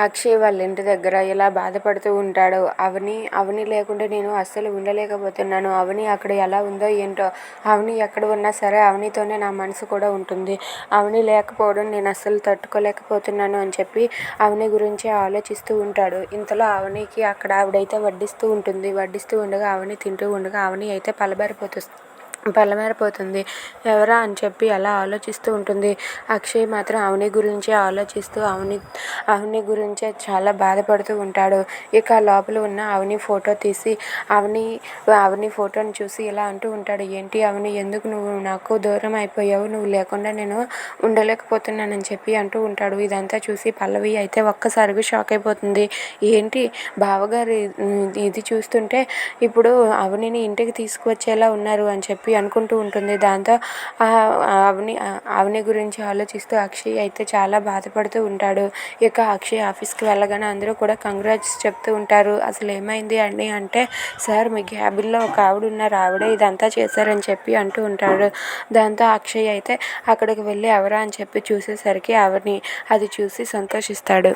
అక్షయ్ వాళ్ళ ఇంటి దగ్గర ఇలా బాధపడుతూ ఉంటాడు అవని అవని లేకుంటే నేను అస్సలు ఉండలేకపోతున్నాను. అవని అక్కడ ఎలా ఉందో ఏంటో అవని ఎక్కడ ఉన్నా సరే అవనితోనే నా మనసు కూడా ఉంటుంది. అవని లేకపోవడం నేను అస్సలు తట్టుకోలేకపోతున్నాను అని చెప్పి అవని గురించి ఆలోచిస్తూ ఉంటాడు. ఇంతలో అవనికి అక్కడ ఆవిడైతే వడ్డిస్తూ ఉంటుంది. వడ్డిస్తూ ఉండగా అవని తింటూ ఉండగా అవని అయితే పలబారిపోతూ పలమారిపోతుంది ఎవరా అని చెప్పి అలా ఆలోచిస్తూ ఉంటుంది. అక్షయ్ మాత్రం అవని గురించే ఆలోచిస్తూ అవని అవని గురించే చాలా బాధపడుతూ ఉంటాడు. ఇక లోపల ఉన్న అవని ఫోటో తీసి అవని అవని ఫోటోని చూసి ఇలా అంటూ ఉంటాడు. ఏంటి అవని ఎందుకు నువ్వు నాకు దూరం అయిపోయావు? నువ్వు లేకుండా నేను ఉండలేకపోతున్నానని చెప్పి అంటూ ఉంటాడు. ఇదంతా చూసి పల్లవి అయితే ఒక్కసారిగా షాక్ అయిపోతుంది. ఏంటి బావగారు ఇది చూస్తుంటే ఇప్పుడు అవనిని ఇంటికి తీసుకువచ్చేలా ఉన్నారు అని చెప్పి అనుకుంటూ ఉంటుంది. దాంతో అవని అవని గురించి ఆలోచిస్తూ అక్షయ్ అయితే చాలా బాధపడుతూ ఉంటాడు. ఇక అక్షయ్ ఆఫీస్కి వెళ్ళగానే అందరూ కూడా కంగ్రాట్స్ చెప్తూ ఉంటారు. అసలు ఏమైంది అని అంటే సార్ మీ క్యాబిన్లో ఒక ఆవిడ ఉన్నారు. ఆవిడ ఇదంతా చేశారని చెప్పి అంటూ ఉంటాడు. దాంతో అక్షయ్ అయితే అక్కడికి వెళ్ళి ఎవరా? అని చెప్పి చూసేసరికి అవని అది చూసి సంతోషిస్తాడు.